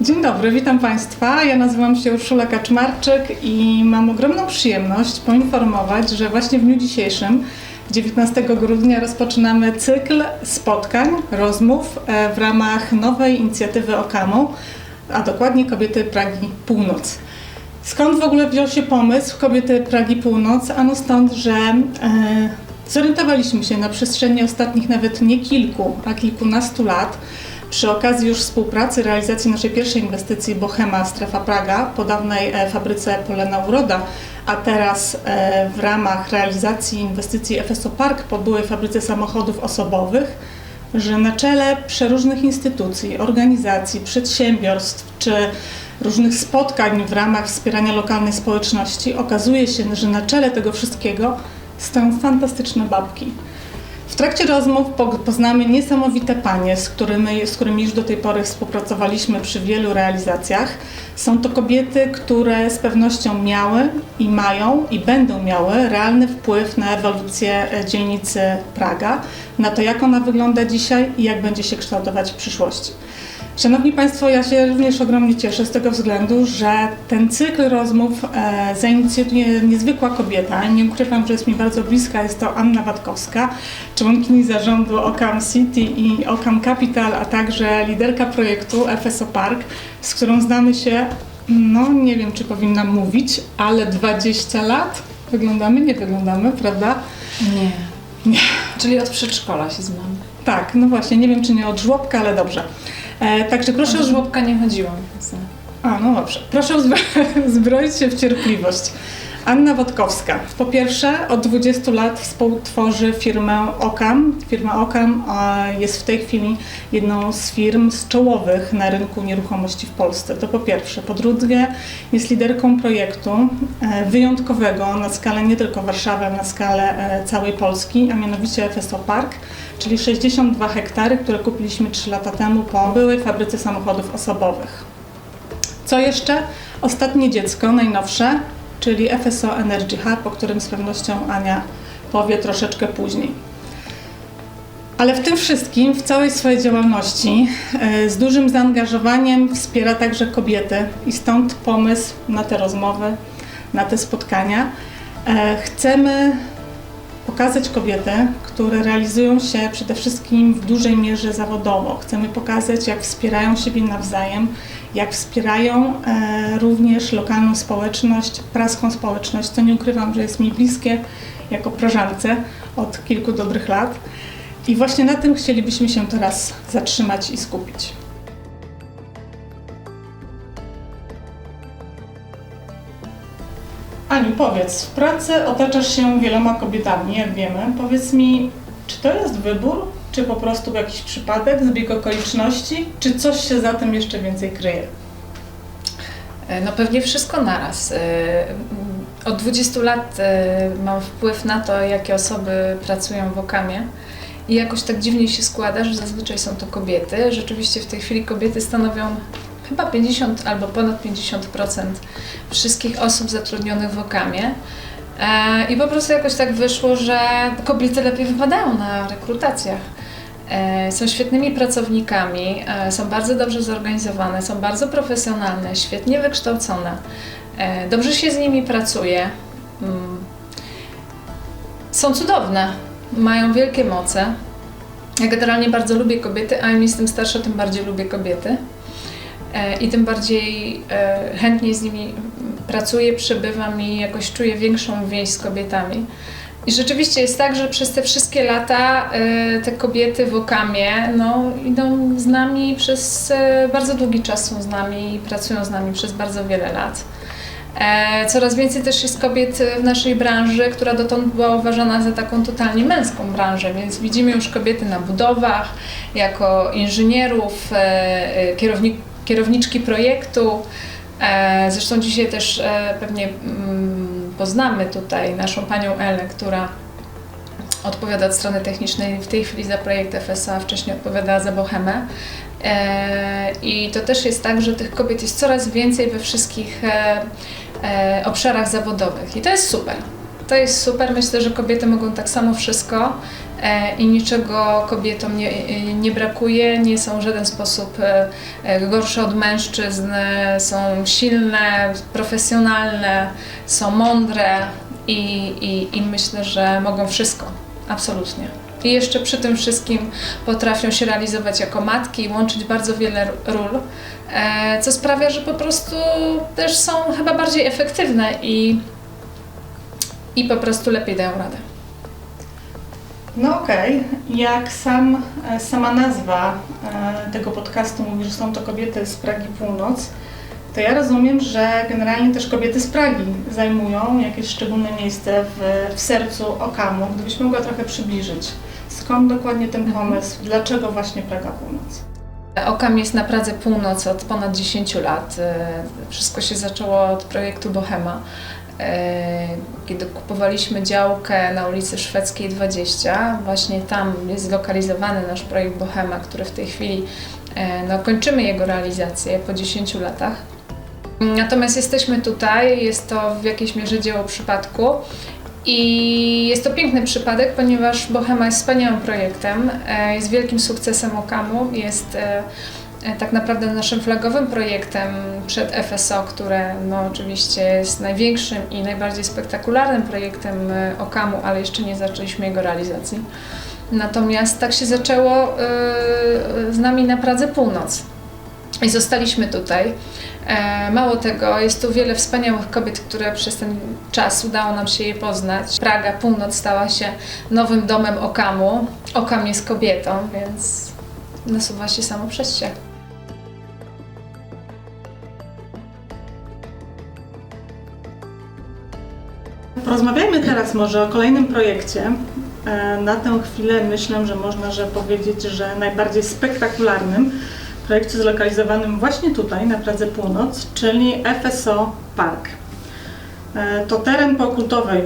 Dzień dobry, witam Państwa. Ja nazywam się Urszula Kaczmarczyk i mam ogromną przyjemność poinformować, że właśnie w dniu dzisiejszym, 19 grudnia, rozpoczynamy cykl spotkań, rozmów e, w ramach nowej inicjatywy OKAMU, a dokładnie Kobiety Pragi Północ. Skąd w ogóle wziął się pomysł Kobiety Pragi Północ? Ano stąd, że e, zorientowaliśmy się na przestrzeni ostatnich nawet nie kilku, a kilkunastu lat, przy okazji już współpracy, realizacji naszej pierwszej inwestycji Bohema Strefa Praga po dawnej e, fabryce Polena Uroda, a teraz e, w ramach realizacji inwestycji FSO Park po byłej fabryce samochodów osobowych, że na czele przeróżnych instytucji, organizacji, przedsiębiorstw czy różnych spotkań w ramach wspierania lokalnej społeczności okazuje się, że na czele tego wszystkiego stoją fantastyczne babki. W trakcie rozmów po- poznamy niesamowite panie, z którymi, z którymi już do tej pory współpracowaliśmy przy wielu realizacjach. Są to kobiety, które z pewnością miały i mają i będą miały realny wpływ na ewolucję e, dzielnicy Praga, na to jak ona wygląda dzisiaj i jak będzie się kształtować w przyszłości. Szanowni Państwo, ja się również ogromnie cieszę z tego względu, że ten cykl rozmów e, zainicjuje niezwykła kobieta. Nie ukrywam, że jest mi bardzo bliska. Jest to Anna Watkowska, członkini zarządu Ocam City i Ocam Capital, a także liderka projektu FSO Park, z którą znamy się, no nie wiem, czy powinnam mówić, ale 20 lat. Wyglądamy? Nie wyglądamy, prawda? Nie. Nie. Czyli od przedszkola się znamy. Tak, no właśnie, nie wiem, czy nie od żłobka, ale dobrze. E, także proszę Proszę, o o żłobka nie chodziłam. Więc... A, no dobrze. Proszę zbroić się w cierpliwość. Anna Wodkowska. Po pierwsze, od 20 lat współtworzy firmę Okam. Firma Okam jest w tej chwili jedną z firm z czołowych na rynku nieruchomości w Polsce. To po pierwsze. Po drugie, jest liderką projektu e, wyjątkowego na skalę nie tylko Warszawy, na skalę e, całej Polski, a mianowicie FSO Park, czyli 62 hektary, które kupiliśmy 3 lata temu po byłej fabryce samochodów osobowych. Co jeszcze? Ostatnie dziecko, najnowsze, czyli FSO Energy Hub, o którym z pewnością Ania powie troszeczkę później. Ale w tym wszystkim, w całej swojej działalności, e, z dużym zaangażowaniem wspiera także kobiety i stąd pomysł na te rozmowy, na te spotkania. E, Chcemy pokazać kobiety, które realizują się przede wszystkim w dużej mierze zawodowo. Chcemy pokazać, jak wspierają siebie nawzajem, jak wspierają e, również lokalną społeczność, praską społeczność, co nie ukrywam, że jest mi bliskie jako prażance od kilku dobrych lat. I właśnie na tym chcielibyśmy się teraz zatrzymać i skupić. Aniu, powiedz, w pracy otaczasz się wieloma kobietami, jak wiemy. Powiedz mi, czy to jest wybór, czy po prostu jakiś przypadek, zbieg okoliczności, czy coś się za tym jeszcze więcej kryje? E, No pewnie wszystko naraz. E, Od 20 lat e, mam wpływ na to, jakie osoby pracują w Okamie. I jakoś tak dziwnie się składa, że zazwyczaj są to kobiety. Rzeczywiście w tej chwili kobiety stanowią chyba 50 albo ponad 50% wszystkich osób zatrudnionych w Okamie. E, I po prostu jakoś tak wyszło, że kobiety lepiej wypadają na rekrutacjach. E, Są świetnymi pracownikami, e, są bardzo dobrze zorganizowane, są bardzo profesjonalne, świetnie wykształcone. Dobrze się z nimi pracuje. Mm. Są cudowne, mają wielkie moce. Ja generalnie bardzo lubię kobiety, a im jestem starsza, tym bardziej lubię kobiety. I tym bardziej e, chętnie z nimi pracuję, przebywam i jakoś czuję większą więź z kobietami. I rzeczywiście jest tak, że przez te wszystkie lata e, te kobiety w Okamie no, idą z nami przez e, bardzo długi czas są z nami i pracują z nami przez bardzo wiele lat. E, Coraz więcej też jest kobiet w naszej branży, która dotąd była uważana za taką totalnie męską branżę, więc widzimy już kobiety na budowach, jako inżynierów, e, e, kierowniczki projektu. E, Zresztą dzisiaj też e, pewnie mm, poznamy tutaj naszą panią Elę, która odpowiada od strony technicznej w tej chwili za projekt FSA, wcześniej odpowiadała za Bohemę. E, I to też jest tak, że tych kobiet jest coraz więcej we wszystkich obszarach zawodowych i to jest super. To jest super. Myślę, że kobiety mogą tak samo wszystko i niczego kobietom nie, e, nie brakuje, nie są w żaden sposób e, e, gorsze od mężczyzn, e, są silne, profesjonalne, są mądre i, i, i myślę, że mogą wszystko. Absolutnie. I jeszcze przy tym wszystkim potrafią się realizować jako matki i łączyć bardzo wiele ról, e, co sprawia, że po prostu też są chyba bardziej efektywne i, i po prostu lepiej dają radę. No okej, jak sam, sama nazwa e, tego podcastu mówi, że są to kobiety z Pragi Północ, to ja rozumiem, że generalnie też kobiety z Pragi zajmują jakieś szczególne miejsce w, w sercu Okamu. Gdybyś mogła trochę przybliżyć, skąd dokładnie ten pomysł, dlaczego właśnie Praga Północ? Okam jest na Pradze Północ od ponad 10 lat. E, Wszystko się zaczęło od projektu Bohema. E, Kiedy kupowaliśmy działkę na ulicy Szwedzkiej 20, właśnie tam jest zlokalizowany nasz projekt Bohema, który w tej chwili e, no, kończymy jego realizację po 10 latach. Natomiast jesteśmy tutaj, jest to w jakiejś mierze dzieło przypadku i jest to piękny przypadek, ponieważ Bohema jest wspaniałym projektem, e, jest wielkim sukcesem Okamu, jest tak naprawdę naszym flagowym projektem przed FSO, które no, oczywiście jest największym i najbardziej spektakularnym projektem e, Okamu, ale jeszcze nie zaczęliśmy jego realizacji. Natomiast tak się zaczęło e, z nami na Pradze Północ. I zostaliśmy tutaj. E, Mało tego, jest tu wiele wspaniałych kobiet, które przez ten czas udało nam się je poznać. Praga Północ stała się nowym domem Okamu. Okam jest kobietą, więc nasuwa się samo przez się. Porozmawiajmy teraz może o kolejnym projekcie. E, Na tę chwilę myślę, że można że powiedzieć, że najbardziej spektakularnym projekcie zlokalizowanym właśnie tutaj, na Pradze Północ, czyli FSO Park. E, To teren po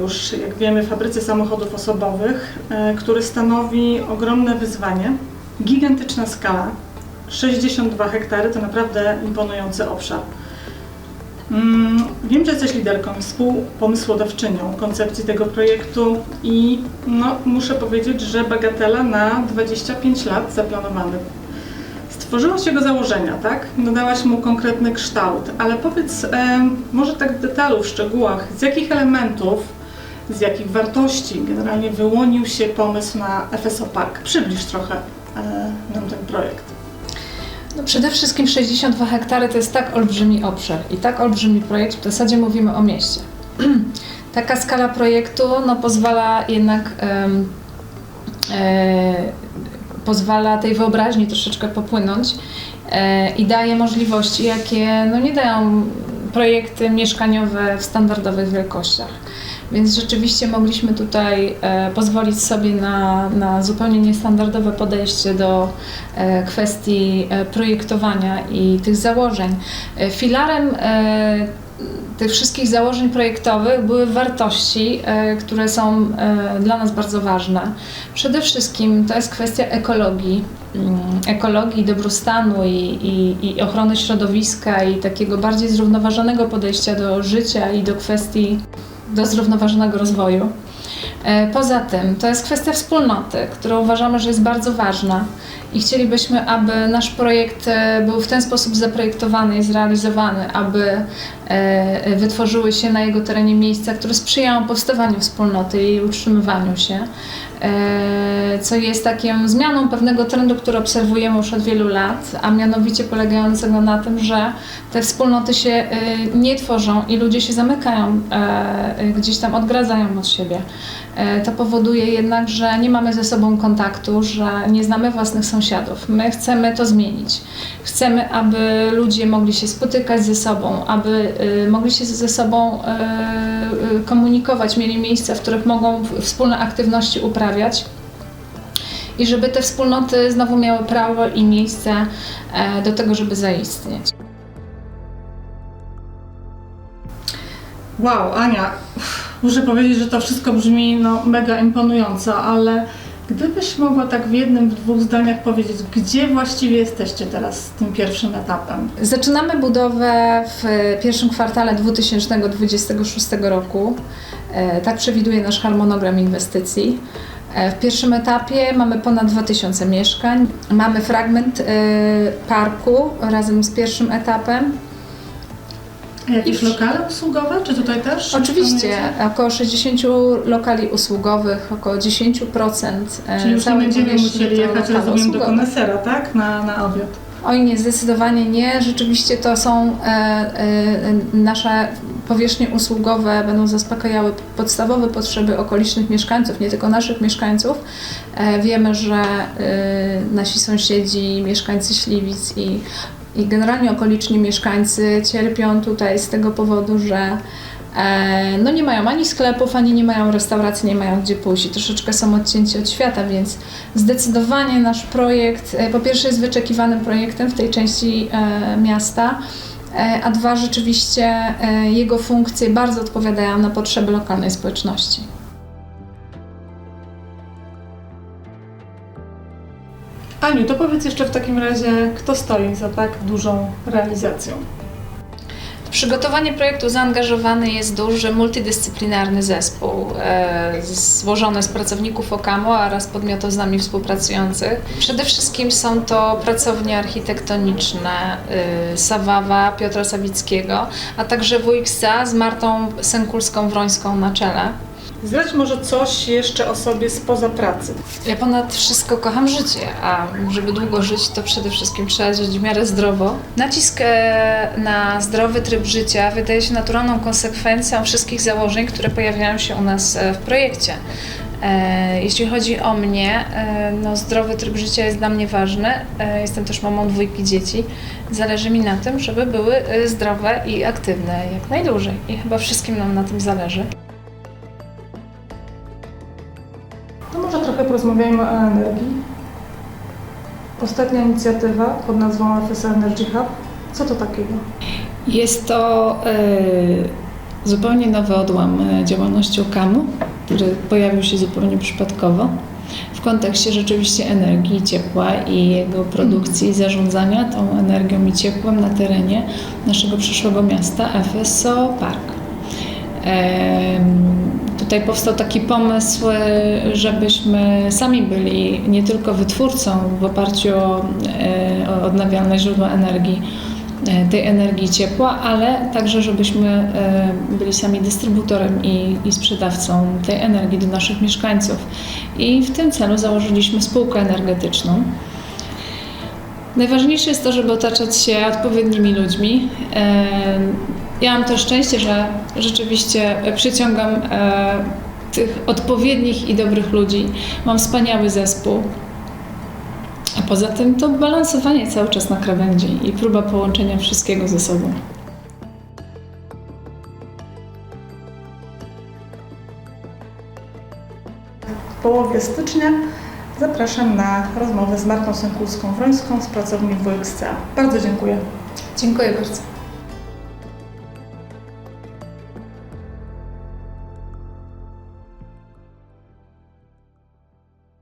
już, jak wiemy, fabryce samochodów osobowych, e, który stanowi ogromne wyzwanie. Gigantyczna skala, 62 hektary to naprawdę imponujący obszar. Mm, Wiem, że jesteś liderką i współpomysłodawczynią koncepcji tego projektu i no, muszę powiedzieć, że bagatela na 25 lat zaplanowany. Stworzyłaś jego założenia, tak? Dodałaś mu konkretny kształt, ale powiedz em, może tak w detalu, w szczegółach, z jakich elementów, z jakich wartości generalnie wyłonił się pomysł na FSO Park? Przybliż trochę e, nam ten projekt. No przede wszystkim 62 hektary to jest tak olbrzymi obszar i tak olbrzymi projekt, w zasadzie mówimy o mieście. Taka skala projektu no, pozwala jednak em, e, pozwala tej wyobraźni troszeczkę popłynąć e, i daje możliwości, jakie no, nie dają projekty mieszkaniowe w standardowych wielkościach. Więc rzeczywiście mogliśmy tutaj e, pozwolić sobie na, na zupełnie niestandardowe podejście do e, kwestii e, projektowania i tych założeń. Filarem tych wszystkich założeń projektowych były wartości, które są dla nas bardzo ważne. Przede wszystkim to jest kwestia ekologii, mm, ekologii, dobrostanu i, i, i ochrony środowiska i takiego bardziej zrównoważonego podejścia do życia i do kwestii do zrównoważonego rozwoju. E, Poza tym to jest kwestia wspólnoty, którą uważamy, że jest bardzo ważna i chcielibyśmy, aby nasz projekt e, był w ten sposób zaprojektowany i zrealizowany, aby e, wytworzyły się na jego terenie miejsca, które sprzyjają powstawaniu wspólnoty i jej utrzymywaniu się, e, co jest taką zmianą pewnego trendu, który obserwujemy już od wielu lat, a mianowicie polegającego na tym, że te wspólnoty się e, nie tworzą i ludzie się zamykają, e, gdzieś tam odgradzają od siebie. E, To powoduje jednak, że nie mamy ze sobą kontaktu, że nie znamy własnych sąsiadów. My chcemy to zmienić. Chcemy, aby ludzie mogli się spotykać ze sobą, aby y, mogli się ze sobą y, y, komunikować, mieli miejsca, w których mogą wspólne aktywności uprawiać. I żeby te wspólnoty znowu miały prawo i miejsce e, do tego, żeby zaistnieć. Wow, Ania, muszę powiedzieć, że to wszystko brzmi no, mega imponująco, ale gdybyś mogła tak w jednym, w dwóch zdaniach powiedzieć, gdzie właściwie jesteście teraz z tym pierwszym etapem? Zaczynamy budowę w pierwszym kwartale 2026 roku. E, Tak przewiduje nasz harmonogram inwestycji. E, W pierwszym etapie mamy ponad 2000 mieszkań. Mamy fragment e, parku razem z pierwszym etapem. Jakieś lokale usługowe, czy tutaj też? Oczywiście około 60 lokali usługowych, około 10% e, Czyli już nie będziemy musieli jechać, rozumiem, do konesera, tak? Na, na obiad. Oj nie, zdecydowanie nie. Rzeczywiście to są e, e, nasze powierzchnie usługowe, będą zaspokajały podstawowe potrzeby okolicznych mieszkańców, nie tylko naszych mieszkańców. E, wiemy, że e, nasi sąsiedzi, mieszkańcy Śliwic i, i generalnie okoliczni mieszkańcy cierpią tutaj z tego powodu, że e, no nie mają ani sklepów, ani nie mają restauracji, nie mają gdzie pójść i troszeczkę są odcięci od świata, więc zdecydowanie nasz projekt e, po pierwsze jest wyczekiwanym projektem w tej części e, miasta, e, a dwa rzeczywiście e, jego funkcje bardzo odpowiadają na potrzeby lokalnej społeczności. Aniu, to powiedz jeszcze w takim razie, kto stoi za tak dużą realizacją? W przygotowanie projektu zaangażowany jest duży multidyscyplinarny zespół e, złożony z pracowników OKAMO oraz podmiotów z nami współpracujących. Przede wszystkim są to pracownie architektoniczne y, Sawawa, Piotra Sawickiego, a także WXA z Martą Senkulską-Wrońską na czele. Zdradź może coś jeszcze o sobie spoza pracy. Ja ponad wszystko kocham życie, a żeby długo żyć, to przede wszystkim trzeba żyć w miarę zdrowo. Nacisk e, na zdrowy tryb życia wydaje się naturalną konsekwencją wszystkich założeń, które pojawiają się u nas e, w projekcie. E, Jeśli chodzi o mnie, no zdrowy tryb życia jest dla mnie ważny. Jestem też mamą dwójki dzieci. Zależy mi na tym, żeby były zdrowe i aktywne jak najdłużej. I chyba wszystkim nam na tym zależy. Porozmawiajmy o energii. Ostatnia inicjatywa pod nazwą FS Energy Hub. Co to takiego? Jest to e, zupełnie nowy odłam działalności OKAM-u, który pojawił się zupełnie przypadkowo w kontekście rzeczywiście energii ciepła i jego produkcji i zarządzania tą energią i ciepłem na terenie naszego przyszłego miasta FSO Park. Tutaj powstał taki pomysł, e, żebyśmy sami byli nie tylko wytwórcą w oparciu o, e, o odnawialne źródła energii, e, tej energii ciepła, ale także żebyśmy byli sami dystrybutorem i, i sprzedawcą tej energii do naszych mieszkańców. I w tym celu założyliśmy spółkę energetyczną. Najważniejsze jest to, żeby otaczać się odpowiednimi ludźmi. E, Ja mam to szczęście, że rzeczywiście przyciągam e, tych odpowiednich i dobrych ludzi. Mam wspaniały zespół. A poza tym to balansowanie cały czas na krawędzi i próba połączenia wszystkiego ze sobą. W połowie stycznia zapraszam na rozmowę z Martą Sękulską-Wrońską z pracowni WXCA. Bardzo dziękuję. Dziękuję bardzo.